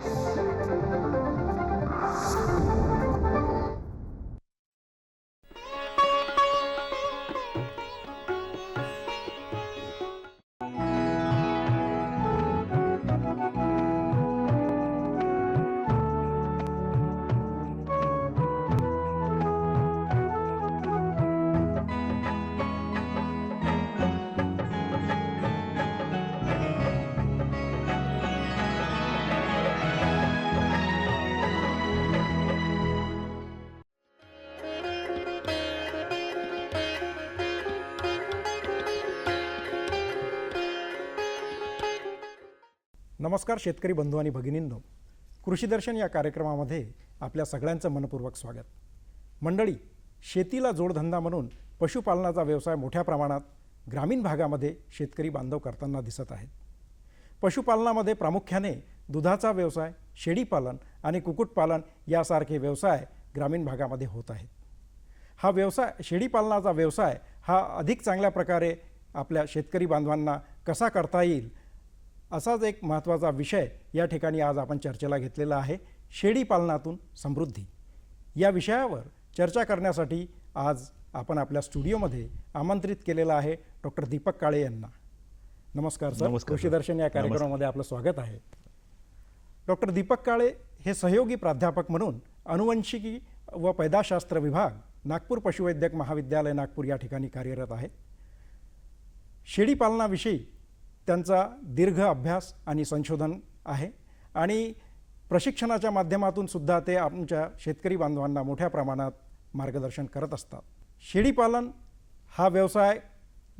you नमस्कार शेतकरी बंधू आणि भगिनींनो. कृषीदर्शन या कार्यक्रमामध्ये आपल्या सगळ्यांचं मनपूर्वक स्वागत. मंडळी शेतीला जोडधंदा म्हणून पशुपालनाचा व्यवसाय मोठ्या प्रमाणात ग्रामीण भागामध्ये शेतकरी बांधव करताना दिसत आहेत. पशुपालनामध्ये प्रामुख्याने दुधाचा व्यवसाय शेळीपालन आणि कुक्कुटपालन यासारखे व्यवसाय ग्रामीण भागामध्ये होत आहेत. हा व्यवसाय शेळीपालनाचा व्यवसाय हा अधिक चांगल्या प्रकारे आपल्या शेतकरी बांधवांना कसा करता येईल असाच एक महत्त्वाचा विषय या ठिकाणी आज आपण चर्चेला घेतलेला आहे. शेळीपालनातून समृद्धी. या विषयावर चर्चा करण्यासाठी आज आपण आपल्या स्टुडिओमध्ये आमंत्रित केलेला आहे डॉक्टर दीपक काळे यांना. नमस्कार सर. कृषीदर्शन या कार्यक्रमामध्ये आपलं स्वागत आहे. डॉक्टर दीपक काळे हे सहयोगी प्राध्यापक म्हणून अनुवंशिकी व पैदाशास्त्र विभाग नागपूर पशुवैद्यक महाविद्यालय नागपूर या ठिकाणी कार्यरत आहेत. शेळीपालनाविषयी त्यांचा दीर्घ अभ्यास आणि संशोधन आहे. आणि प्रशिक्षणाच्या माध्यमातून सुद्धा ते आमच्या शेतकरी बांधवांना मोठ्या प्रमाणात मार्गदर्शन करत असतात. शेळीपालन हा व्यवसाय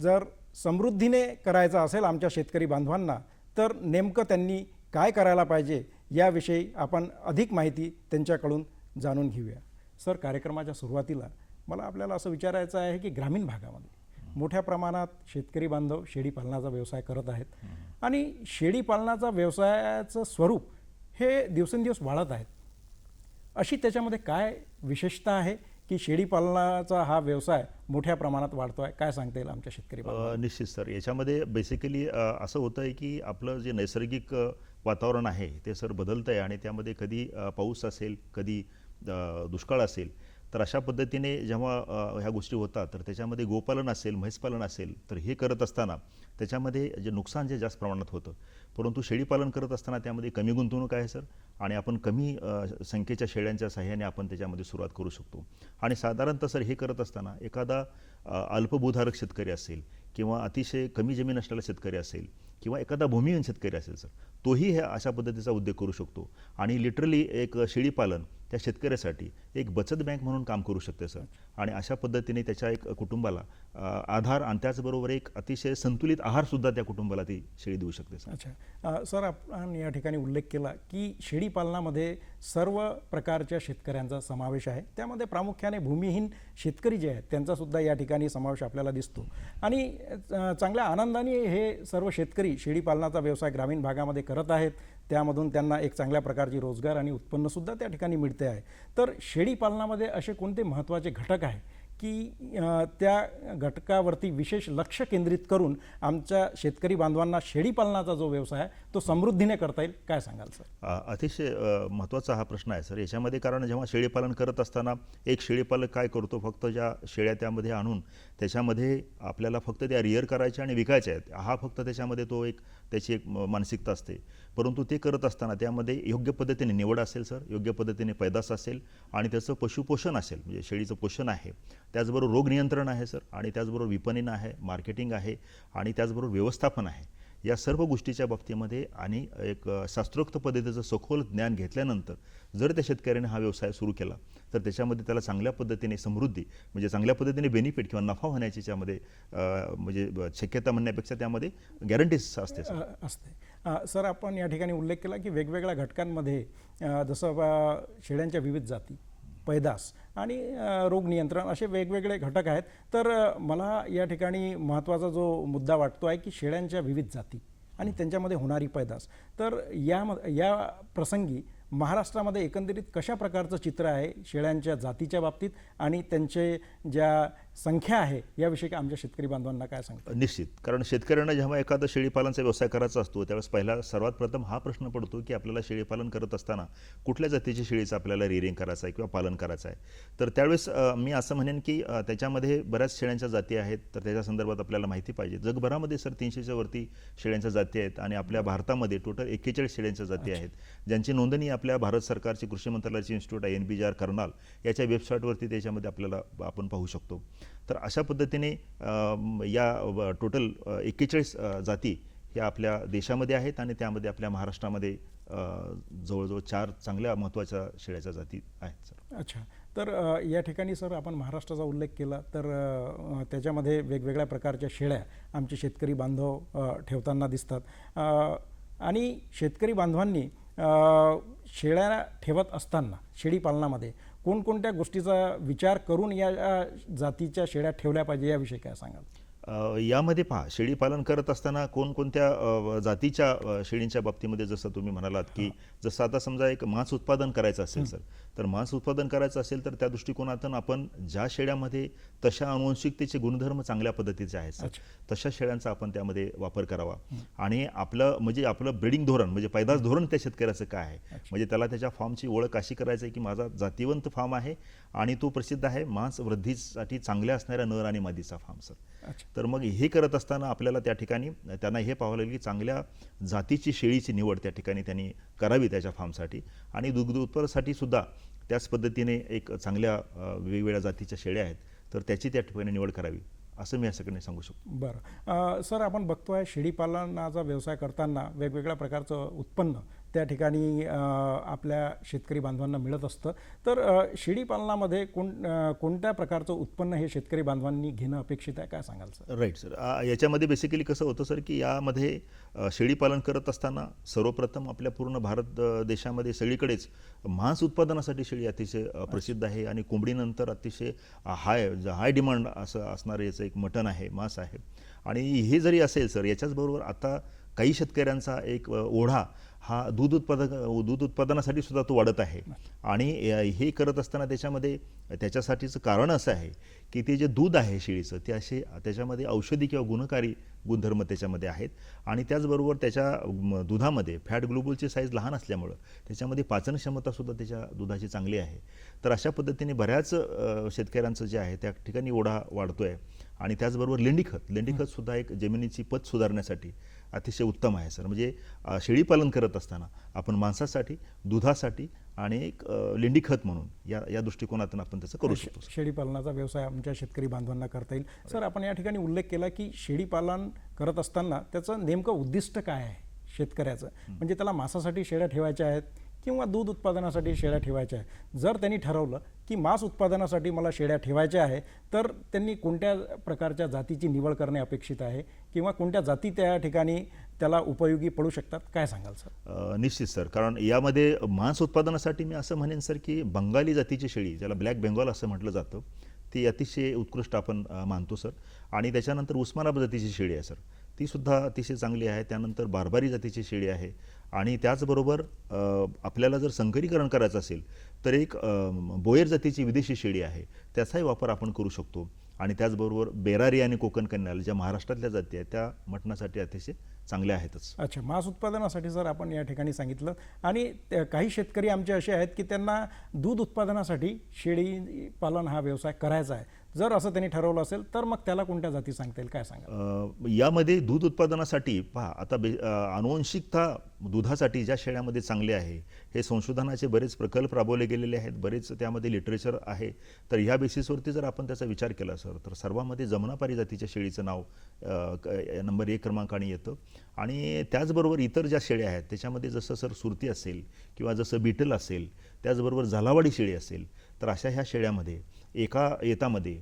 जर समृद्धीने करायचा असेल आमच्या शेतकरी बांधवांना तर नेमकं त्यांनी काय करायला पाहिजे याविषयी आपण अधिक माहिती त्यांच्याकडून जाणून घेऊया. सर कार्यक्रमाच्या सुरुवातीला मला आपल्याला असं विचारायचं आहे की ग्रामीण भागामध्ये मोठ्या प्रमाणात शेतकरी बांधव शेळीपालनाचा व्यवसाय करत आहेत. आणि शेळीपालनाचा व्यवसायाचं स्वरूप हे दिवसेंदिवस वाढत आहेत अशी त्याच्यामध्ये काय विशेषता आहे की शेळीपालनाचा हा व्यवसाय मोठ्या प्रमाणात वाढतो आहे काय सांगता येईल आमच्या शेतकरी निश्चित सर. याच्यामध्ये बेसिकली असं होतं आहे की आपलं जे नैसर्गिक वातावरण आहे ते सर बदलतं आहे आणि त्यामध्ये कधी पाऊस असेल कधी दुष्काळ असेल तर अशा पद्धतीने जेव्हा ह्या गोष्टी होतात तर त्याच्यामध्ये गोपालन असेल म्हैसपालन असेल तर हे करत असताना त्याच्यामध्ये जे नुकसान जे जास्त प्रमाणात होतं परंतु शेळीपालन करत असताना त्यामध्ये कमी गुंतवणूक आहे सर. आणि आपण कमी संख्येच्या शेळ्यांच्या सहाय्याने आपण त्याच्यामध्ये सुरुवात करू शकतो. आणि साधारणतः सर हे करत असताना एखादा अल्पभूधारक शेतकरी असेल किंवा अतिशय कमी जमीन असलेला शेतकरी असेल किंवा एखादा भूमिहीन शेतकरी असेल सर तोही हे अशा पद्धतीचा उद्योग करू शकतो. आणि लिटरली एक शेळीपालन त्या शेतकऱ्यासाठी एक बचत बँक म्हणून काम करू शकते सर. आणि अशा पद्धतीने त्याच्या एक कुटुंबाला आधार आणि त्याचबरोबर एक अतिशय संतुलित आहारसुद्धा त्या कुटुंबाला ती शेळी देऊ शकते सर. अच्छा. सर आपण या ठिकाणी उल्लेख केला की शेळीपालनामध्ये सर्व प्रकारच्या शेतकऱ्यांचा समावेश आहे. त्यामध्ये प्रामुख्याने भूमिहीन शेतकरी जे आहेत त्यांचासुद्धा या ठिकाणी समावेश आपल्याला दिसतो. आणि चांगल्या आनंदाने हे सर्व शेतकरी शेळीपालनाचा व्यवसाय ग्रामीण भागामध्ये करत आहेत. त्यामधून त्यांना एक चांगल्या प्रकारची रोजगार आणि उत्पन्नसुद्धा त्या ठिकाणी मिळते आहे. तर शेळीपालनामध्ये असे कोणते महत्त्वाचे घटक आहे की त्या घटकावरती विशेष लक्ष केंद्रित करून आमच्या शेतकरी बांधवांना शेळीपालनाचा जो व्यवसाय आहे तो समृद्धीने करता येईल? काय सांगाल सर? अतिशय महत्त्वाचा हा प्रश्न आहे सर. याच्यामध्ये कारण जेव्हा शेळीपालन करत असताना एक शेळीपालक काय करतो फक्त ज्या शेळ्या त्यामध्ये आणून त्याच्यामध्ये आपल्याला फक्त त्या रिअर करायच्या आणि विकायच्या आहेत. हा फक्त त्याच्यामध्ये तो एक त्याची एक म- मानसिकता असते. परंतु ते करत असताना त्यामध्ये योग्य पद्धतीने निवड असेल सर. योग्य पद्धतीने पैदास असेल आणि त्याचं पशुपोषण असेल म्हणजे शेळीचं पोषण आहे. त्याचबरोबर रोग नियंत्रण आहे सर. आणि त्याचबरोबर विपणन आहे मार्केटिंग आहे आणि त्याचबरोबर व्यवस्थापन आहे. या सर्व गोष्टीच्या बाबतीमध्ये आणि एक शास्त्रोक्त पद्धतीचं सखोल ज्ञान घेतल्यानंतर जर त्या शेतकऱ्याने हा व्यवसाय सुरू केला तर त्याच्यामध्ये त्याला चांगल्या पद्धतीने समृद्धी म्हणजे चांगल्या पद्धतीने बेनिफिट किंवा नफा होण्याची त्यामध्ये म्हणजे ब- शक्यता म्हणण्यापेक्षा त्यामध्ये गॅरंटीज असते सर असते. सर आपण या ठिकाणी उल्लेख केला की वेगवेगळ्या घटकांमध्ये जसं शेळ्यांच्या विविध जाती पैदास आणि रोग नियंत्रण असे वेगवेगळे घटक आहेत. तर मला या ठिकाणी महत्त्वाचा जो मुद्दा वाटतो आहे की शेळ्यांच्या विविध जाती आणि त्यांच्यामध्ये होणारी पैदास. तर या या प्रसंगी महाराष्ट्रामध्ये एकंदरीत कशा प्रकारचं चित्र आहे शेळ्यांच्या जातीच्या बाबतीत आणि त्यांचे ज्या संख्या आहे याविषयी काय आमच्या शेतकरी बांधवांना काय सांगता निश्चित. कारण शेतकऱ्यांना जेव्हा एखादा शेळीपालनचा व्यवसाय करायचा असतो त्यावेळेस पहिला सर्वात प्रथम हा प्रश्न पडतो की आपल्याला शेळीपालन करत असताना कुठल्या जातीची शेळीचं आपल्याला रिअरिंग करायचं आहे किंवा पालन करायचं आहे? तर त्यावेळेस मी असं म्हणेन की त्याच्यामध्ये बऱ्याच शेळ्यांच्या जाती आहेत तर त्याच्या संदर्भात आपल्याला माहिती पाहिजे. जगभरामध्ये सर तीनशेच्या वरती शेळ्यांच्या जाती आहेत आणि आपल्या भारतामध्ये टोटल एक्केचाळीस शेळ्यांच्या जाती आहेत. ज्यांची नोंदणी आपल्या भारत सरकारची कृषी मंत्रालयाची इन्स्टिट्यूट आहे N B G R Karnal याच्या वेबसाईटवरती त्याच्यामध्ये आपल्याला आपण पाहू शकतो. तर अशा पद्धतीने या टोटल एक्केचाळीस जाती ह्या आपल्या देशामध्ये आहेत आणि त्यामध्ये आपल्या महाराष्ट्रामध्ये जवळजवळ चार चांगल्या महत्त्वाच्या शेळ्याच्या जाती आहेत सर. अच्छा. तर या ठिकाणी सर आपण महाराष्ट्राचा उल्लेख केला तर त्याच्यामध्ये वेगवेगळ्या प्रकारच्या शेळ्या आमचे शेतकरी बांधव ठेवताना दिसतात. आणि शेतकरी बांधवांनी शेळ्या ठेवत असताना शेळी पालनामध्ये कोणकोणत्या गोष्टीचा विचार करून या जातीच्या शेळ्या ठेवल्या पाहिजे याविषयी काय सांगाल? यामध्ये पहा शेळी पालन करत असताना कोणकोणत्या जातीच्या शेळींच्या बाबतीमध्ये जसं तुम्ही म्हणालात की जसं आता समजा एक मांस उत्पादन करायचं असेल सर तर मांस उत्पादन करायचं असेल तर त्या दृष्टिकोनातून आपण ज्या शेळ्यामध्ये तशा अनुवंशिकतेचे गुणधर्म चांगल्या पद्धतीचे आहेत सर तशा शेळ्यांचा आपण त्यामध्ये वापर करावा. आणि आपलं म्हणजे आपलं ब्रीडिंग धोरण म्हणजे पैदास धोरण त्या शेतकऱ्याचं काय आहे? म्हणजे त्याला त्याच्या फार्मची ओळख अशी करायची आहे की माझा जातीवंत फार्म आहे आणि तो प्रसिद्ध आहे मांस वृद्धीसाठी चांगल्या असणाऱ्या नर आणि मादीचा फार्म सर. तर मग हे करत असताना आपल्याला त्या ठिकाणी त्यांना हे पाहावं लागेल की चांगल्या जातीची शेळीची निवड त्या ठिकाणी त्यांनी करावी त्याच्या फार्मसाठी. आणि दुग्ध उत्पादनासाठी सुद्धा त्याच पद्धतीने एक चांगल्या वेगवेगळ्या जातीच्या शेळ्या आहेत तर त्याची त्या ठिकाणी निवड करावी असं मी या सगळ्यांनी सांगू शकतो. बरं. सर आपण बघतो आहे शेळीपालनाचा व्यवसाय करताना वेगवेगळ्या प्रकारचं उत्पन्न त्या ठिकाणी आपल्या शेतकरी बांधवांना मिळत असतं. तर शेळी शेळीपालनामध्ये कोण कोणत्या प्रकारचं उत्पन्न हे शेतकरी बांधवांनी घेणं अपेक्षित आहे? काय सांगाल सर? राईट सर याच्यामध्ये बेसिकली कसं होतं सर की यामध्ये शेळीपालन शेळी पालन करत असताना सर्वप्रथम आपल्या पूर्ण भारत देशामध्ये सगळीकडेच मांस उत्पादनासाठी शेळी अतिशय प्रसिद्ध आहे आणि कोंबडीनंतर अतिशय हाय हाय डिमांड असं असणारं याचं एक मटण आहे मांस आहे. आणि हे जरी असेल सर याच्याचबरोबर आता काही शेतकऱ्यांचा एक ओढा हा दूध उत्पादक दूध उत्पादनासाठी सुद्धा तो वाढत आहे. आणि हे करत असताना त्याच्यामध्ये त्याच्यासाठीचं कारण असं आहे की ते जे दूध आहे शेळीचं ते असे त्याच्यामध्ये औषधी किंवा गुणकारी गुणधर्म त्याच्यामध्ये आहेत. आणि त्याचबरोबर त्याच्या म, दुधामध्ये फॅट ग्लोबलची साईज लहान असल्यामुळं त्याच्यामध्ये पाचन क्षमतासुद्धा त्याच्या दुधाची चांगली आहे. तर अशा पद्धतीने बऱ्याच शेतकऱ्यांचं जे आहे त्या ठिकाणी ओढा वाढतो आहे आणि त्याचबरोबर लेंडीखत लेंडीखतसुद्धा एक जमिनीची पत सुधारण्यासाठी अतिशय उत्तम आहे सर. म्हणजे शेळीपालन करत असताना आपण मांसासाठी दुधासाठी आणि एक अ, लेंडीखत म्हणून या या दृष्टिकोनातून आपण त्याचं करू शकतो. शेळीपालनाचा व्यवसाय आमच्या शेतकरी बांधवांना करता येईल. सर आपण या ठिकाणी उल्लेख केला की शेळीपालन करत असताना त्याचं नेमकं उद्दिष्ट काय आहे शेतकऱ्याचं? म्हणजे त्याला मांसासाठी शेळ्या ठेवायच्या आहेत किंवा दूध उत्पादनासाठी शेळ्या ठेवायच्या आहेत? जर त्यांनी ठरवलं की मांस उत्पादनासाठी मला शेळ्या ठेवायच्या आहे तर त्यांनी कोणत्या प्रकारच्या जातीची निवड करणे अपेक्षित आहे? किंवा कोणत्या जाती त्या ठिकाणी त्याला उपयोगी पडू शकतात? काय सांगाल सर? निश्चित सर. कारण यामध्ये मांस उत्पादनासाठी मी असं म्हणेन सर की बंगाली जातीची शेळी ज्याला ब्लॅक बेंगॉल असं म्हटलं जातं ती अतिशय उत्कृष्ट आपण मानतो सर. आणि त्याच्यानंतर उस्मानाबाद जातीची शेळी आहे सर. ती सुद्धा अतिशय चांगली आहे. त्यानंतर बारबारी जातीची शेळी आहे. आणि त्याचबरोबर आपल्याला जर संकरीकरण करायचं असेल तर एक बोयर जातीची विदेशी शेळी आहे. त्याचाही वापर आपण करू शकतो. आणि त्याचबरोबर बेरारी आणि कोकण कन्याल ज्या महाराष्ट्रातल्या जाती आहेत त्या मटणासाठी अतिशय चांगल्या आहेतच. अच्छा मांस उत्पादनासाठी सर आपण या ठिकाणी सांगितलं आणि त्या- काही शेतकरी आमचे असे आहेत की त्यांना दूध उत्पादनासाठी शेळी पालन हा व्यवसाय करायचा आहे. जर असं त्यांनी ठरवलं असेल तर मग त्याला कोणत्या जाती सांगता येईल काय सांगा यामध्ये दूध उत्पादनासाठी पहा आता बे अ, दुधासाठी ज्या शेळ्यामध्ये चांगले आहे हे संशोधनाचे बरेच प्रकल्प राबवले गेलेले आहेत बरेच त्यामध्ये लिटरेचर आहे. तर ह्या बेसिसवरती जर आपण त्याचा विचार केला सर तर सर्वांमध्ये जमनापारी जातीच्या शेळीचं नाव क- नंबर एक क्रमांकाने येतं. आणि त्याचबरोबर इतर ज्या शेळ्या आहेत त्याच्यामध्ये जसं सर सुरती असेल किंवा जसं बिटल असेल त्याचबरोबर झालावाडी शेळी असेल तर अशा ह्या शेळ्यामध्ये एका येतामध्ये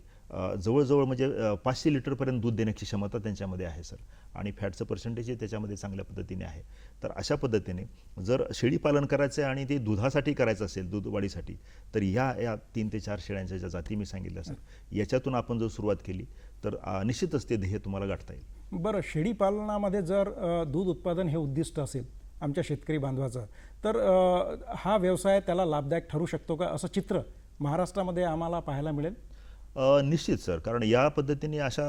जवळजवळ म्हणजे पाचशे लिटरपर्यंत दूध देण्याची क्षमता त्यांच्यामध्ये आहे सर. आणि फॅटचं पर्सेंटेज त्याच्यामध्ये चांगल्या पद्धतीने आहे. तर अशा पद्धतीने जर शेळी पालन करायचं आहे आणि ते दुधासाठी करायचं असेल दूध वाढीसाठी तर ह्या या तीन ते चार शेळ्यांच्या ज्या जाती मी सांगितल्या सर याच्यातून आपण जर सुरुवात केली तर निश्चितच ते ध्येय तुम्हाला गाठता येईल. बरं शेळी पालनामध्ये जर दूध उत्पादन हे उद्दिष्ट असेल आमच्या शेतकरी बांधवाचं तर हा व्यवसाय त्याला लाभदायक ठरू शकतो का? असं चित्र महाराष्ट्रामध्ये आम्हाला पाहायला मिळेल? निश्चित सर. कारण या पद्धतीने अशा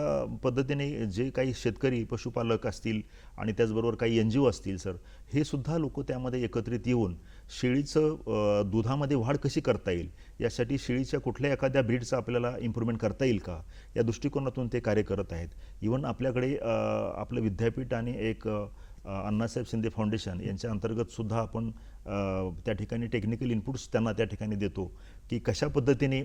पद्धतीने जे काही शेतकरी पशुपालक असतील आणि त्याचबरोबर काही एन जी ओ असतील सर हे सुद्धा लोक त्यामध्ये एकत्रित येऊन शेळीचं दुधामध्ये वाढ कशी करता येईल? यासाठी शेळीच्या कुठल्या एखाद्या ब्रीडचा आपल्याला इम्प्रूव्हमेंट करता येईल का? या दृष्टिकोनातून ते कार्य करत आहेत. इवन आपल्याकडे आपलं विद्यापीठ आणि एक अण्णासाहेब शिंदे फाउंडेशन यांच्या अंतर्गत सुद्धा आपण त्या ठिकाणी टेक्निकल इनपुट्स त्यांना त्या ठिकाणी देतो. की कशा पद्धतीने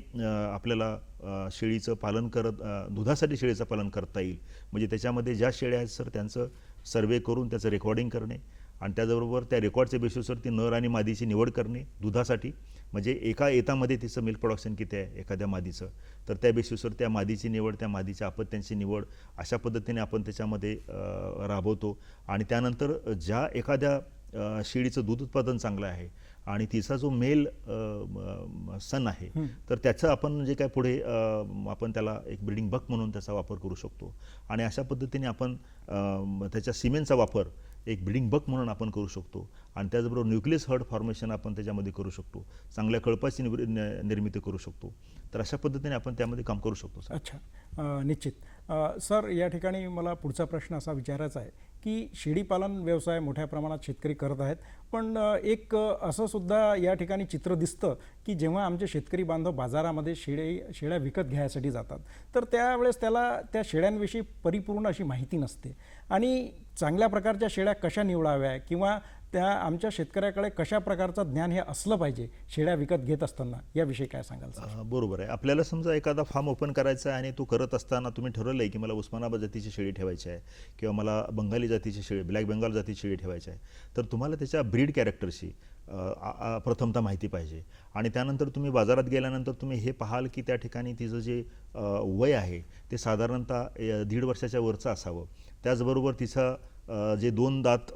आपल्याला शेळीचं पालन करत दुधासाठी शेळीचं पालन करता येईल? म्हणजे त्याच्यामध्ये ज्या शेळ्या आहेत सर त्यांचं सर्वे करून त्याचं रेकॉर्डिंग करणे आणि त्याचबरोबर त्या रेकॉर्डच्या बेसिसवर ती नर आणि मादीची निवड करणे दुधासाठी. म्हणजे एका येतामध्ये तिचं मिल्क प्रोडक्शन किती आहे एखाद्या मादीचं? तर त्या बेसिसवर त्या मादीची निवड त्या मादीच्या अपत्यांची निवड अशा पद्धतीने आपण त्याच्यामध्ये राबवतो. आणि त्यानंतर ज्या एखाद्या शेळीचं दूध उत्पादन चांगलं आहे आणि तिचा जो मेल सन आहे तर त्याचं आपण जे काय पुढे आपण त्याला एक ब्रिडिंग बक म्हणून त्याचा वापर करू शकतो. आणि अशा पद्धतीने आपण त्याच्या सिमेंटचा वापर एक ब्रिडिंग बक म्हणून आपण करू शकतो. आणि त्याचबरोबर न्यूक्लियस हर्ड फॉर्मेशन आपण त्याच्यामध्ये करू शकतो. चांगल्या कळपाची निर्मिती करू शकतो. तर अशा पद्धतीने आपण त्यामध्ये काम करू शकतो सर. अच्छा. निश्चित. सर या ठिकाणी मला पुढचा प्रश्न असा विचारायचा आहे. की शेळीपालन व्यवसाय मोठ्या प्रमाणात शेतकरी करत आहेत. पण एक असं सुद्धा या ठिकाणी चित्र दिसतं की जेव्हा आमचे शेतकरी बांधव बाजारामध्ये शेळी शेळ्या विकत घ्यायसाठी जातात तर त्यावेळेस त्याला त्या शेळ्यांविषयी परिपूर्ण अशी माहिती नसते. आणि चांगल्या प्रकारच्या शेळ्या कशा निवडाव्या किंवा त्या आमच्या शेतकऱ्याकडे कशा प्रकारचं ज्ञान हे असलं पाहिजे शेळ्या विकत घेत असताना याविषयी काय सांगाल बरोबर आहे. आपल्याला समजा एखादा फार्म ओपन करायचा आहे आणि तो करत असताना तुम्ही ठरवलं आहे की मला उस्मानाबाद जातीची शेळी ठेवायची आहे किंवा मला बंगाली जातीची शेळी ब्लॅक बंगाल जातीची शेळी ठेवायची आहे तर तुम्हाला त्याच्या ब्रीड कॅरेक्टरशी प्रथमतः माहिती पाहिजे. आणि त्यानंतर तुम्ही बाजारात गेल्यानंतर तुम्ही हे पाहाल की त्या ठिकाणी तिचं जे वय आहे ते साधारणतः दीड वर्षाच्या वरचं असावं. त्याचबरोबर तिचं जे दोन दात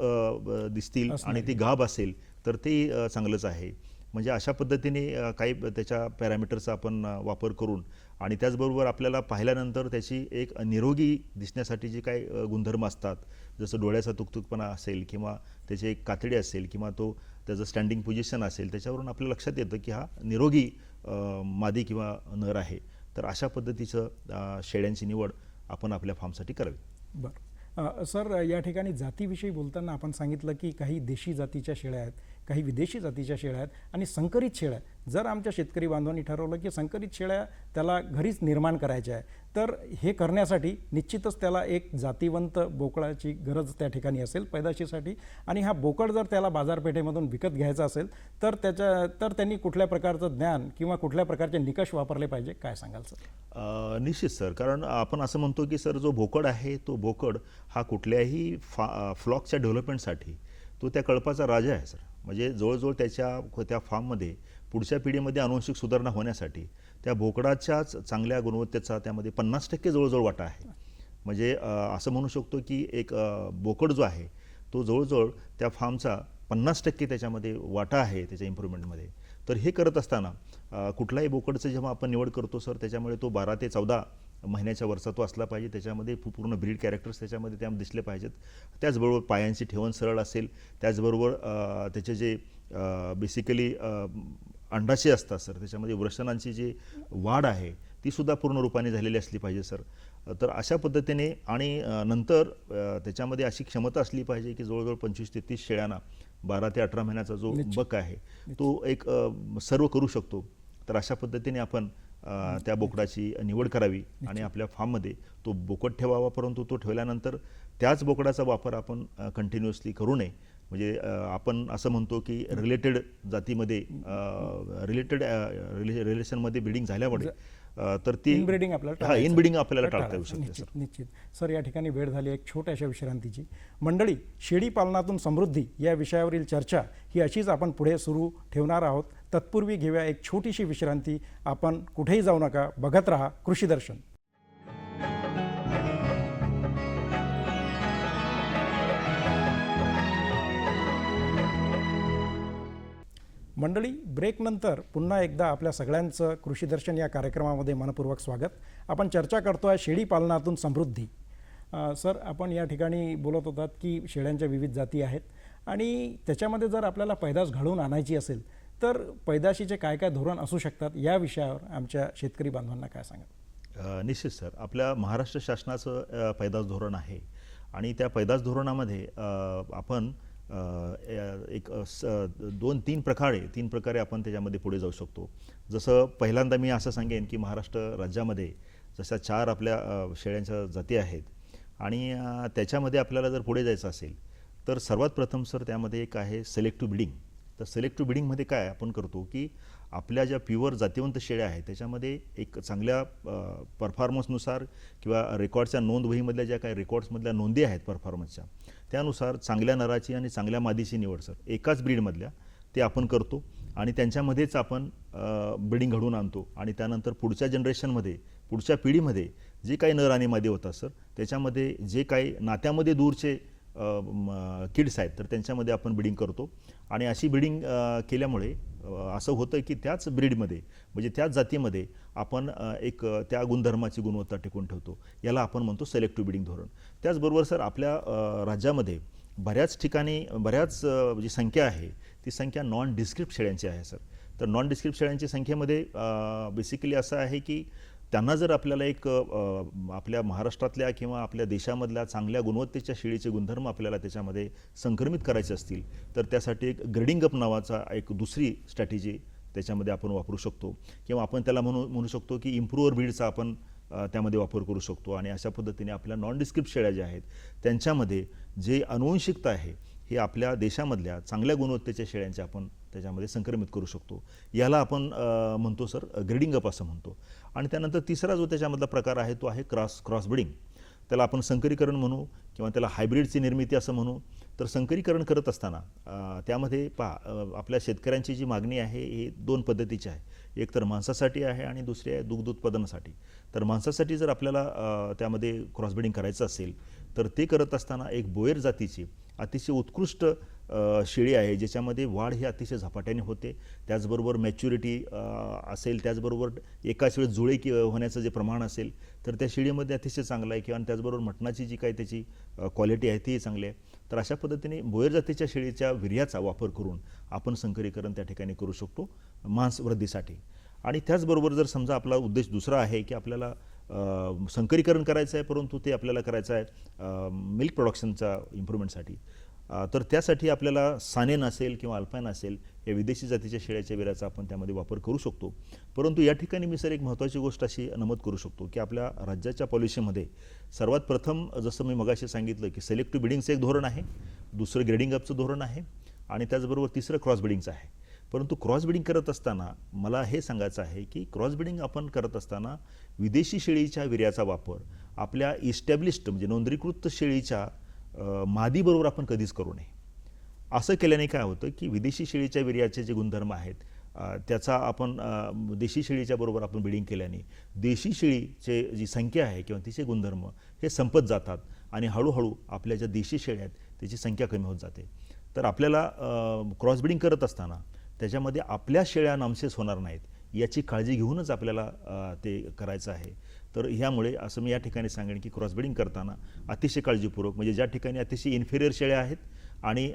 दिसतील आणि ती गाभ असेल तर ते चांगलंच आहे. म्हणजे अशा पद्धतीने काही त्याच्या पॅरामीटरचा आपण वापर करून आणि त्याचबरोबर आपल्याला पाहिल्यानंतर त्याची एक निरोगी दिसण्यासाठी जे काही गुणधर्म असतात जसं डोळ्याचा तुकतुकपणा असेल किंवा त्याची एक कातडी असेल किंवा तो त्याचं स्टँडिंग पोझिशन असेल त्याच्यावरून आपल्या लक्षात येतं की हा निरोगी मादी किंवा नर आहे. तर अशा पद्धतीचं शेळ्यांची निवड आपण आपल्या फार्मसाठी करावी. बरं. सर या ठिकाणी जातीविषयी बोलताना आपण सांगितलं की काही देशी जातीच्या शेळ्या आहेत काही विदेशी जातीच्या शेळ्या आहेत आणि संकरित शेळ्या आहेत. जर आमच्या शेतकरी बांधवांनी ठरवलं की संकरित शेळ्या त्याला घरीच निर्माण करायच्या आहे तर हे करण्यासाठी निश्चितच त्याला एक जातीवंत बोकळाची गरज त्या ठिकाणी असेल पैदाशीसाठी. आणि हा बोकड जर त्याला बाजारपेठेमधून विकत घ्यायचा असेल तर त्याच्या तर त्यांनी कुठल्या प्रकारचं ज्ञान किंवा कुठल्या प्रकारचे निकष वापरले पाहिजे काय सांगाल सर? निश्चित सर कारण आपण असं म्हणतो की सर जो बोकड आहे तो बोकड हा कुठल्याही फा फ्लॉकच्या डेव्हलपमेंटसाठी तो त्या कळपाचा राजा आहे सर. म्हणजे जवळजवळ त्याच्या त्या फार्ममध्ये पुढच्या पिढीमध्ये अनुवंशिक सुधारणा होण्यासाठी त्या बोकडाच्याच चांगल्या गुणवत्तेचा त्यामध्ये पन्नास टक्के जवळजवळ वाटा आहे. म्हणजे असं म्हणू शकतो की एक बोकड जो आहे तो जवळजवळ त्या फार्मचा पन्नास टक्के त्याच्यामध्ये वाटा आहे त्याच्या इम्प्रुव्हमेंटमध्ये. तर हे करत असताना कुठलाही बोकडचं जेव्हा आपण निवड करतो सर त्याच्यामुळे तो बारा ते चौदा महिन्याच्या वरचा तो असला पाहिजे. त्याच्यामध्ये पूर्ण ब्रीड कॅरेक्टर्स त्याच्यामध्ये त्या दिसले पाहिजेत. त्याचबरोबर पायांची ठेवण सरळ असेल. त्याचबरोबर त्याचे जे बेसिकली अंडाशे असतात सर. त्याच्यामध्ये वृषणांची जी वाढ आहे ती सुद्धा पूर्ण रूपाने झालेली असली पाहिजे सर. तर अशा पद्धतीने आणि नंतर त्याच्यामध्ये अशी क्षमता असली पाहिजे की जवळजवळ पंचवीस ते तीस शेळ्यांना बारा ते अठरा महिन्याचा जो बक आहे तो एक सर्व करू शकतो. तर अशा पद्धतीने आपण त्या बोकडाची निवड करावी आणि आपल्या फार्ममध्ये तो बोकड ठेवावा परंतु तो ठेवल्यानंतर त्याच बोकडाचा वापर आपण कंटिन्युअसली करू नये. म्हणजे आपण असं म्हणतो की रिलेटेड जातीमध्ये रिलेटेड रिलेशनमध्ये ब्रिडिंग झाल्यामुळे तर ती इनब्रीडिंग आपल्याला हा. इनब्रिडिंग आपल्याला टाळता येऊ. शकते निश्चित निश्चित. सर या ठिकाणी वेळ झाली एक छोट्याशा विश्रांतीची. मंडळी शेळी पालनातून समृद्धी या विषयावरील चर्चा ही अशीच आपण पुढे सुरू ठेवणार आहोत. तत्पूर्वी घेऊया एक छोटीशी विश्रांती. आपण कुठेही जाऊ नका बघत राहा कृषी दर्शन. मंडळी ब्रेकनंतर पुन्हा एकदा आपल्या सगळ्यांचं कृषी दर्शन या कार्यक्रमामध्ये मनपूर्वक स्वागत. आपण चर्चा करतो आहे शेळी पालनातून समृद्धी. सर आपण या ठिकाणी बोलत होतात की शेळ्यांच्या विविध जाती आहेत आणि त्याच्यामध्ये जर आपल्याला पैदास घडवून आणायची असेल तर पैदाशीचे काय काय धोरण असू शकतात या विषयावर आमच्या शेतकरी बांधवांना काय सांगा निश्चित सर. आपल्या महाराष्ट्र शासनाचं पैदास धोरण आहे आणि त्या पैदास धोरणामध्ये आपण एक स- दोन तीन प्रकारे तीन प्रकारे आपण त्याच्यामध्ये पुढे जाऊ शकतो. जसं पहिल्यांदा मी असं सांगेन की महाराष्ट्र राज्यामध्ये जशा चार आपल्या शेळ्यांच्या जाती आहेत आणि त्याच्यामध्ये आपल्याला जर पुढे जायचं असेल तर सर्वात प्रथम सर त्यामध्ये एक आहे सिलेक्टिव्ह बिडिंग तर सिलेक्टिव्ह बिडिंगमध्ये काय आपण करतो की आपल्या ज्या प्युअर जातिवंत शेळ्या आहेत त्याच्यामध्ये एक चांगल्या परफॉर्मन्सनुसार किंवा रेकॉर्डच्या नोंदवहीमधल्या ज्या काही रेकॉर्ड्समधल्या नोंदी आहेत परफॉर्मन्सच्या त्यानुसार चांगल्या नराची आणि चांगल्या मादीची निवड सर. एकाच ब्रीडमधल्या ते आपण करतो आणि त्यांच्यामध्येच आपण ब्रीडिंग घडवून आणतो. आणि त्यानंतर पुढच्या जनरेशनमध्ये पुढच्या पिढीमध्ये जे काही नर आणि मादी होतात सर त्याच्यामध्ये जे काही नात्यामध्ये दूरचे किड्स आहेत तर त्यांच्यामध्ये आपण ब्रीडिंग करतो. आणि अशी ब्रीडिंग केल्यामुळे असं होतं की त्याच ब्रीडमध्ये म्हणजे त्याच जातीमध्ये आपण एक त्या गुणधर्माची गुणवत्ता टिकून ठेवतो. याला आपण म्हणतो सिलेक्टिव्ह ब्रीडिंग धोरण. त्याचबरोबर सर आपल्या राज्यामध्ये बऱ्याच ठिकाणी बऱ्याच जी संख्या आहे ती संख्या नॉन डिस्क्रिप्ट शेळ्यांची आहे सर. तर नॉन डिस्क्रिप्ट शेळ्यांच्या संख्येमध्ये बेसिकली असं आहे की त्यांना जर आपल्याला एक आपल्या महाराष्ट्रातल्या किंवा आपल्या देशामधल्या चांगल्या गुणवत्तेच्या शेळीचे गुणधर्म आपल्याला त्याच्यामध्ये संक्रमित करायचे असतील तर त्यासाठी एक ग्रेडिंग अप नावाचा एक दुसरी स्ट्रॅटेजी त्याच्यामध्ये आपण वापरू शकतो. किंवा आपण त्याला म्हणू म्हणू शकतो की इम्प्रूवर बीडचा आपण त्यामध्ये वापर करू शकतो. आणि अशा पद्धतीने आपल्या नॉन डिस्क्रिप्ट शेळ्या ज्या आहेत त्यांच्यामध्ये जे अनुवंशिकता आहे हे आपल्या देशामधल्या चांगल्या गुणवत्तेच्या शेळ्यांचे आपण त्याच्यामध्ये संक्रमित करू शकतो. याला आपण म्हणतो सर ग्रेडिंग अप असं म्हणतो. आणि त्यानंतर तिसरा जो त्याच्यामधला प्रकार आहे तो आहे क्रॉस क्रॉस ब्रिडिंग त्याला आपण संकरीकरण म्हणू किंवा त्याला हायब्रिडची निर्मिती असं म्हणू. तर संकरीकरण करत असताना त्यामध्ये पहा आपल्या शेतकऱ्यांची जी मागणी आहे ही दोन पद्धतीची आहे. एक तर मांसासाठी आहे आणि दुसरी आहे दुग्ध उत्पादनासाठी. तर मांसासाठी जर आपल्याला त्यामध्ये क्रॉसब्रिडिंग करायचं असेल तर ते करत असताना एक बोयर जातीची अतिशय उत्कृष्ट शेळी आहे ज्याच्यामध्ये वाढ ही अतिशय झपाट्याने होते. त्याचबरोबर मॅच्युरिटी असेल त्याचबरोबर एकाच वेळेस जुळे कि होण्याचं जे प्रमाण असेल तर त्या शेळीमध्ये अतिशय चांगलं आहे. किंवा आणि त्याचबरोबर मटणाची जी काही त्याची क्वालिटी आहे तीही चांगली आहे. तर अशा पद्धतीने बोयर जातीच्या शेळीच्या वीर्याचा वापर करून आपण संकरीकरण त्या ठिकाणी करू शकतो मांस वृद्धीसाठी. आणि त्याचबरोबर जर समजा आपला उद्देश दुसरा आहे की आपल्याला संकरीकरण करायचं आहे परंतु ते आपल्याला करायचं आहे मिल्क प्रोडक्शनचा इम्प्रूव्हमेंटसाठी तर त्यासाठी आपल्याला सानेन असेल किंवा अल्पायन असेल या विदेशी जातीच्या शेळ्याच्या विराचा आपण त्यामध्ये वापर करू शकतो. परंतु या ठिकाणी मी सर एक महत्त्वाची गोष्ट अशी नमूद करू शकतो की आपल्या राज्याच्या पॉलिसीमध्ये सर्वात प्रथम जसं मी मगाशी सांगितलं की सिलेक्टिव्ह बिडिंगचं एक धोरण आहे दुसरं ग्रेडिंग अपचं धोरण आहे आणि त्याचबरोबर तिसरं क्रॉस बिडिंगचं आहे. परंतु क्रॉस बिडिंग करत असताना मला हे सांगायचं आहे की क्रॉस बिडिंग आपण करत असताना विदेशी शेळीच्या विर्याचा वापर आपल्या इस्टॅब्लिश्ड म्हणजे नोंदणीकृत शेळीच्या मादीबरोबर आपण कधीच करू नये. असं केल्याने काय होतं की विदेशी शेळीच्या वीर्याचे जे गुणधर्म आहेत त्याचा आपण देशी शेळीच्या बरोबर आपण ब्रिडिंग केल्याने देशी शेळीचे जी संख्या आहे किंवा तिचे गुणधर्म हे संपत जातात आणि हळूहळू आपल्या ज्या देशी शेळ्या आहेत त्याची संख्या कमी होत जाते. तर आपल्याला क्रॉस ब्रिडिंग करत असताना त्याच्यामध्ये आपल्या शेळ्या नामशेष होणार नाहीत याची काळजी घेऊनच आपल्याला ते करायचं आहे. तर ह्यामुळे असं मी या ठिकाणी सांगेन की क्रॉस ब्रिडिंग करताना अतिशय काळजीपूर्वक म्हणजे ज्या ठिकाणी अतिशय इन्फेरियर शेळ्या आहेत आणि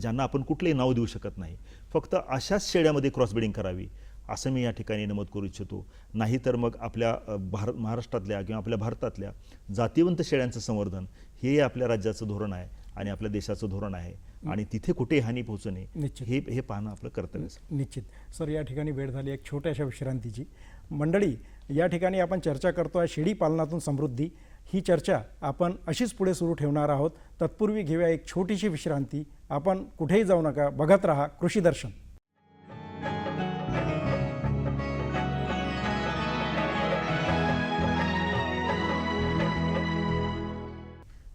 ज्यांना आपण कुठलंही नाव देऊ शकत नाही फक्त अशाच शेळ्यामध्ये क्रॉस ब्रिडिंग करावी असं मी या ठिकाणी नमूद करू इच्छितो नाहीतर मग आपल्या अ, भारत महाराष्ट्रातल्या किंवा आपल्या भारतातल्या जातीवंत शेळ्यांचं संवर्धन हे आपल्या राज्याचं धोरण आहे आणि आपल्या देशाचं धोरण आहे आणि तिथे कुठेही हानी पोहोचू नये. हे हे पाहणं आपलं कर्तव्य. निश्चित सर या ठिकाणी वेळ झाली एक छोट्याशा विश्रांतीची मंडळी या ठिकाणी आपण चर्चा करतो आहे शेळी पालनातून समृद्धी. ही चर्चा आपण अशीच पुढे सुरू ठेवणार आहोत. तत्पूर्वी घेऊया एक छोटीशी विश्रांती. आपण कुठेही जाऊ नका बघत राहा कृषी दर्शन.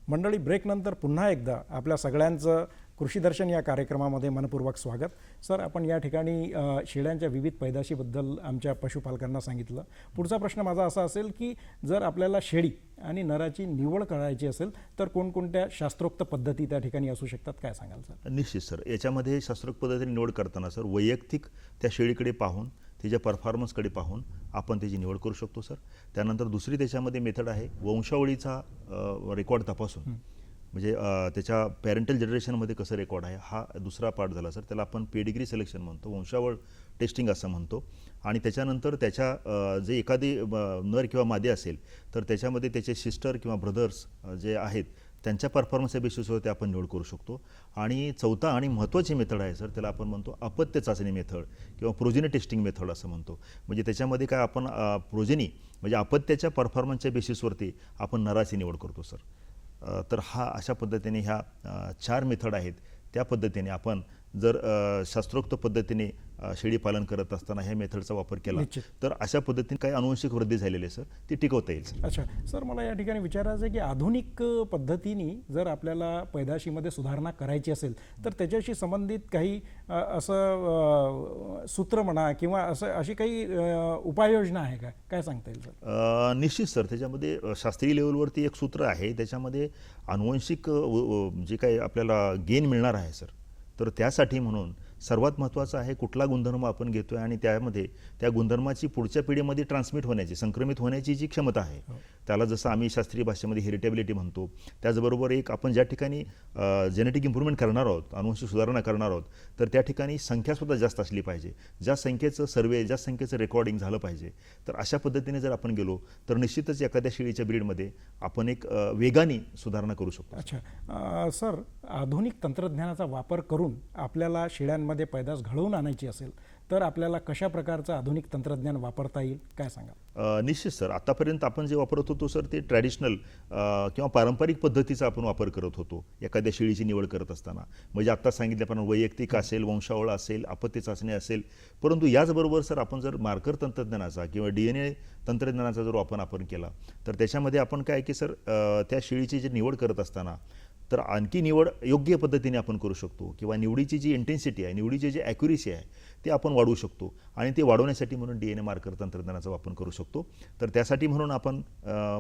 मंडळी ब्रेकनंतर पुन्हा एकदा आपल्या सगळ्यांचं कृषी दर्शन या कार्यक्रमामध्ये मनपूर्वक स्वागत. सर आपण या ठिकाणी शेळ्यांच्या विविध पैदाशीबद्दल आमच्या पशुपालकांना सांगितलं. पुढचा प्रश्न माझा असा असेल की जर आपल्याला शेळी आणि नराची निवड करायची असेल तर कोणकोणत्या शास्त्रोक्त पद्धती त्या ठिकाणी असू शकतात? काय सांगाल सर? निश्चित सर. याच्यामध्ये शास्त्रोक्त पद्धतीने निवड करताना सर वैयक्तिक त्या शेळीकडे पाहून तिच्या परफॉर्मन्सकडे पाहून आपण त्याची निवड करू शकतो सर. त्यानंतर दुसरी त्याच्यामध्ये मेथड आहे वंशावळीचा रेकॉर्ड तपासून. म्हणजे त्याच्या पॅरेंटल जनरेशनमध्ये कसं रेकॉर्ड आहे हा दुसरा पार्ट झाला सर त्याला आपण पेडिग्री सिलेक्शन म्हणतो वंशावळ टेस्टिंग असं म्हणतो. आणि त्याच्यानंतर त्याच्या जे एखादी नर किंवा मादी असेल तर त्याच्यामध्ये त्याचे सिस्टर किंवा ब्रदर्स जे आहेत त्यांच्या परफॉर्मन्सच्या बेसिसवरती आपण निवड करू शकतो. आणि चौथा आणि महत्त्वाची मेथड आहे सर त्याला आपण म्हणतो अपत्य चाचणी मेथड किंवा प्रोजेनी टेस्टिंग मेथड असं म्हणतो. म्हणजे त्याच्यामध्ये काय आपण प्रोजिनी प्रोजेनी म्हणजे अपत्याच्या परफॉर्मन्सच्या बेसिसवरती आपण नराची निवड करतो सर तर हा अशा पद्धतीने ह्या चार मेथड आहेत. त्या पद्धतीने आपण जर शास्त्रोक्त पद्धतीने शेळी पालन करत असताना ह्या मेथडचा वापर केला. तर अशा पद्धतीने काही अनुवंशिक वृद्धी झालेली आहे सर. ती टिकवता येईल सर. अच्छा. सर मला या ठिकाणी विचारायचं आहे की आधुनिक पद्धतीने जर आपल्याला पैदाशीमध्ये सुधारणा करायची असेल तर त्याच्याशी संबंधित काही असं सूत्र म्हणा किंवा असं अशी काही उपाययोजना आहे का? काय सांगता येईल सर? निश्चित सर. त्याच्यामध्ये शास्त्रीय लेवलवरती एक सूत्र आहे. त्याच्यामध्ये अनुवंशिक जे काही आपल्याला गेन मिळणार आहे सर. तर त्यासाठी म्हणून सर्वात महत्त्वाचं आहे कुठला गुणधर्म आपण घेतोय आणि त्यामध्ये त्या गुणधर्माची पुढच्या पिढीमध्ये ट्रान्समिट होण्याची संक्रमित होण्याची जी क्षमता आहे हो. त्याला जसं आम्ही शास्त्रीय भाषेमध्ये हेरिटेबिलिटी म्हणतो त्याचबरोबर एक आपण ज्या ठिकाणी जेनेटिक इम्प्रूव्हमेंट करणार आहोत अनुवंशिक सुधारणा करणार आहोत तर त्या ठिकाणी संख्यासुद्धा जास्त असली पाहिजे. ज्या संख्येचं सर्वे ज्या संख्येचं रेकॉर्डिंग झालं पाहिजे तर अशा पद्धतीने जर आपण गेलो तर निश्चितच एखाद्या शेळीच्या ब्रीडमध्ये आपण एक वेगाने सुधारणा करू शकतो. अच्छा. सर आधुनिक तंत्रज्ञानाचा वापर करून आपल्याला शेळ्यांमध्ये पैदास घडवून आणायची असेल तर आपल्याला कशा प्रकारचं आधुनिक तंत्रज्ञान वापरता येईल काय सांगा? निश्चित सर. आतापर्यंत आपण जे वापरत होतो सर ते ट्रॅडिशनल किंवा पारंपरिक पद्धतीचा आपण वापर करत होतो एखाद्या शेळीची निवड करत असताना. म्हणजे आत्ता सांगितल्याप्रमाणे वैयक्तिक असेल वंशावळ असेल आपत्ती चाचणी असेल परंतु याचबरोबर सर आपण जर मार्कर तंत्रज्ञानाचा किंवा डी एन ए तंत्रज्ञानाचा जर वापर आपण केला तर त्याच्यामध्ये आपण काय की सर त्या शेळीची जी निवड करत असताना तर आणखी निवड योग्य पद्धतीने आपण करू शकतो. किंवा निवडीची जी इंटेन्सिटी आहे निवडीची जी ॲक्युरेसी आहे ते आपण वाढवू शकतो. आणि ते वाढवण्यासाठी म्हणून डी एन ए मार्कर तंत्रज्ञानाचा वापर करू शकतो. तर त्यासाठी म्हणून आपण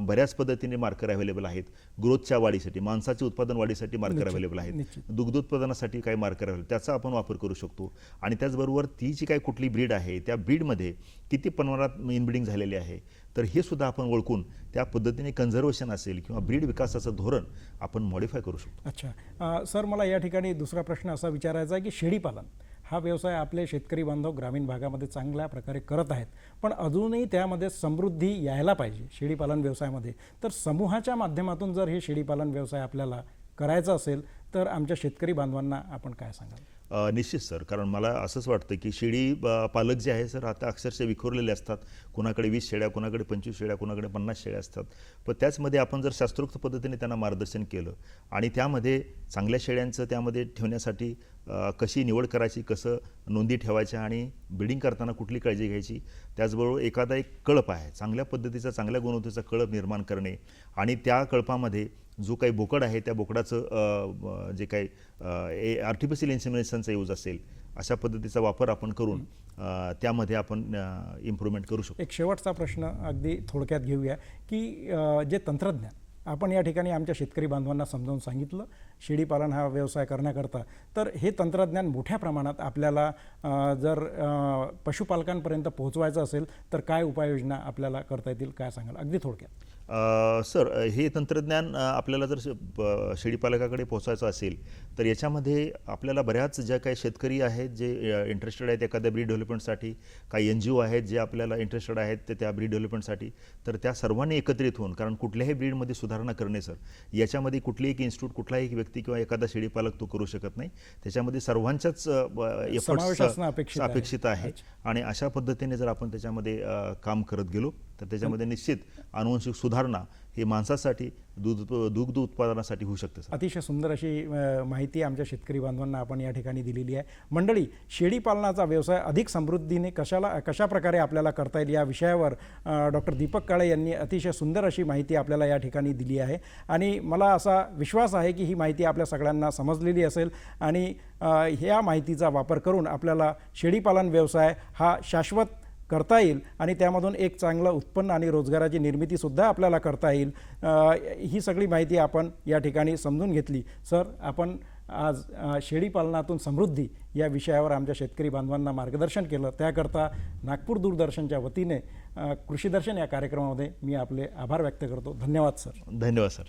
बऱ्याच पद्धतीने मार्कर अवेलेबल आहेत. ग्रोथच्या वाढीसाठी मांसाचे उत्पादन वाढीसाठी मार्कर अवेलेबल आहेत. दुग्धोत्पादनासाठी काही मार्कर अवेलेबल त्याचा आपण वापर करू शकतो. आणि त्याचबरोबर ती जी काही कुठली ब्रीड आहे त्या ब्रीडमध्ये किती प्रमाणात इनब्रिडिंग झालेली आहे तर हे सुद्धा आपण ओळखून त्या पद्धतीने कन्झर्वेशन असेल किंवा ब्रीड विकासाचं धोरण आपण मॉडिफाय करू शकतो. अच्छा. सर मला या ठिकाणी दुसरा प्रश्न असा विचारायचा आहे की शेळीपालन. हा व्यवसाय आपले शेतकरी बांधव ग्रामीण भागामध्ये चांगल्या प्रकारे करत आहेत. पण अजूनही त्यामध्ये समृद्धी यायला पाहिजे शेळीपालन व्यवसायामध्ये. तर समूहाच्या माध्यमातून जर हे शेळीपालन व्यवसाय आपल्याला करायचा असेल तर आमच्या शेतकरी बांधवांना आपण काय सांगाल? निश्चित सर. कारण मला असंच वाटतं की शेळी पालक जे आहे सर आता अक्षरशः विखुरलेले असतात. कुणाकडे वीस शेळ्या कुणाकडे पंचवीस शेळ्या कुणाकडे पन्नास शेळ्या असतात. पण त्याचमध्ये आपण जर शास्त्रोक्त पद्धतीने त्यांना मार्गदर्शन केलं आणि त्यामध्ये चांगल्या शेळ्यांचं त्यामध्ये ठेवण्यासाठी कशी निवड करायची कसं नोंदी ठेवायच्या आणि ब्रिडिंग करताना कुठली काळजी घ्यायची त्याचबरोबर एखादा एक कळप आहे. चांगल्या पद्धतीचा चांगल्या गुणवत्तेचा कळप निर्माण करणे आणि त्या कळपामध्ये जो काही बोकड आहे त्या बोकडाचं जे काही आर्टिफिशियल इन्सिमिनेशनचा यूज असेल अशा पद्धतीचा वापर आपण करून त्यामध्ये आपण इम्प्रूव्हमेंट करू शकतो. एक शेवटचा प्रश्न अगदी थोडक्यात घेऊया की जे तंत्रज्ञान आपण या ठिकाणी आमच्या शेतकरी बांधवांना समजावून सांगितलं शेळीपालन हा व्यवसाय करण्याकरता. तर हे तंत्रज्ञान मोठ्या प्रमाणात आपल्याला जर पशुपालकांपर्यंत पोहोचवायचं असेल तर काय उपाययोजना आपल्याला करता येतील काय सांगाल? अगदी थोडक्यात. सर हे तंत्रज्ञान आपल्याला जर शेळीपालकाकडे पोहोचायचं असेल तर याच्यामध्ये आपल्याला बऱ्याच ज्या काही शेतकरी आहेत जे इंटरेस्टेड आहेत एखाद्या ब्रीड डेव्हलपमेंटसाठी काही एन जी ओ आहेत जे आपल्याला इंटरेस्टेड आहेत ते त्या ब्रीड डेव्हलपमेंटसाठी तर त्या सर्वांनी एकत्रित होऊन कारण कुठल्याही ब्रीडमध्ये सुधारणा करणे सर याच्यामध्ये कुठली एक इन्स्टिट्यूट कुठलाही एक व्यक्ती किंवा एखादा शेळीपालक तो करू शकत नाही. त्याच्यामध्ये सर्वांच्याच असणं अपेक्षित आहे. आणि अशा पद्धतीने जर आपण त्याच्यामध्ये काम करत गेलो तर त्याच्यामध्ये निश्चित अनुवंशिक सुधारणा ही माणसासाठी दूध दुग्ध उत्पादनासाठी होऊ शकते अतिशय सुंदर अशी माहिती आमच्या शेतकरी बांधवांना आपण या ठिकाणी दिलेली आहे. मंडळी शेळीपालनाचा व्यवसाय अधिक समृद्धीने कशाला कशा प्रकारे आपल्याला करता येईल या विषयावर डॉक्टर दीपक काळे यांनी अतिशय सुंदर अशी माहिती आपल्याला या ठिकाणी दिली आहे. आणि मला असा विश्वास आहे की ही माहिती आपल्या सगळ्यांना समजलेली असेल आणि ह्या माहितीचा वापर करून आपल्याला शेळीपालन व्यवसाय हा शाश्वत करता येईल आणि त्यामधून एक चांगलं उत्पन्न आणि रोजगाराची निर्मितीसुद्धा आपल्याला करता येईल. ही सगळी माहिती आपण या ठिकाणी समजून घेतली. सर आपण आज शेळीपालनातून समृद्धी या विषयावर आमच्या शेतकरी बांधवांना मार्गदर्शन केलं. त्याकरता नागपूर दूरदर्शनच्या वतीने कृषीदर्शन या कार्यक्रमामध्ये मी आपले आभार व्यक्त करतो. धन्यवाद सर. धन्यवाद सर.